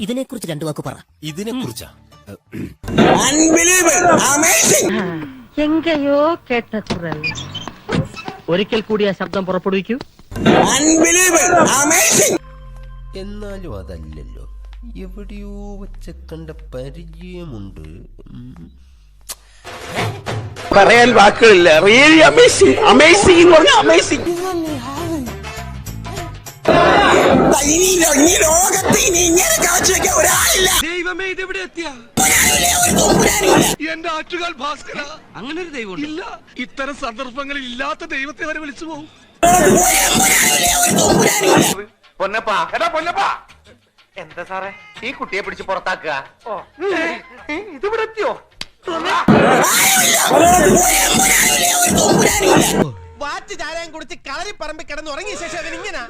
ഇതിനെക്കുറിച്ച് രണ്ടു വാക്ക് പറ. ഇതിനെ കുറിച്ചാ എങ്കയോ കേട്ട കുറൽ ഒരിക്കൽ കൂടി ആ ശബ്ദം പുറപ്പെടുവിക്കൂ. എന്നാലും അതല്ലല്ലോ. എവിടെയോ വെച്ച കണ്ട പരിചയമുണ്ട്. പറയാൻ വാക്കുകളില്ല. റിയലി അമേസിംഗ് അമേസിംഗ് എന്ന് പറഞ്ഞാൽ അമേസിംഗ് ദൈവമേ ഇതെവിടെ എത്തിയ? എന്റെ ആറ്റുകാൽ ഭാസ്കര. അങ്ങനെ ഒരു ദൈവം ഇല്ല ഇത്തരം സന്ദർഭങ്ങളിൽ ഇല്ലാത്ത ദൈവത്തെ വരെ വിളിച്ചു പോകും പൊന്നപ്പാ. എടാ പൊന്നപ്പാ. എന്താ സാറേ? ഈ കുട്ടിയെ പിടിച്ച് പുറത്താക്കുക? ഓ ഇതിവിടെ എത്തിയോ? വാറ്റ് ചാരാൻ കുടിച്ച് കളരി പറമ്പ് കിടന്ന് ഉറങ്ങിയ ശേഷം അതിനിങ്ങനെ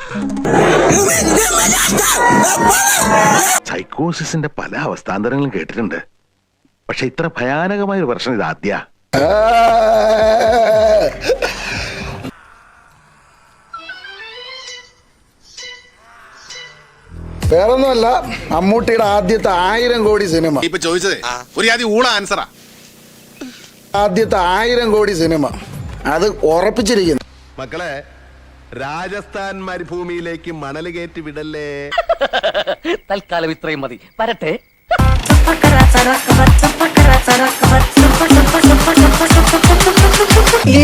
സൈക്കോസിന്റെ പല അവസ്ഥാന്തരങ്ങളും കേട്ടിട്ടുണ്ട്. പക്ഷെ ഇത്ര ഭയാനകമായ ഒരു പ്രശ്നം ഇത് ആദ്യ വേറൊന്നുമല്ല മമ്മൂട്ടിയുടെ ആദ്യത്തെ ആയിരം കോടി സിനിമ. ഇപ്പൊ ചോദിച്ചത് ഒരു ആദ്യം ഊള ആൻസറാ ആദ്യത്തെ ആയിരം കോടി സിനിമ. അത് ഉറപ്പിച്ചിരിക്കുന്നു. മക്കളെ രാജസ്ഥാൻ മരുഭൂമിയിലേക്ക് മണൽ കയറ്റി വിടല്ലേ തൽക്കാലം ഇത്രയും മതി വരട്ടെ ഈ.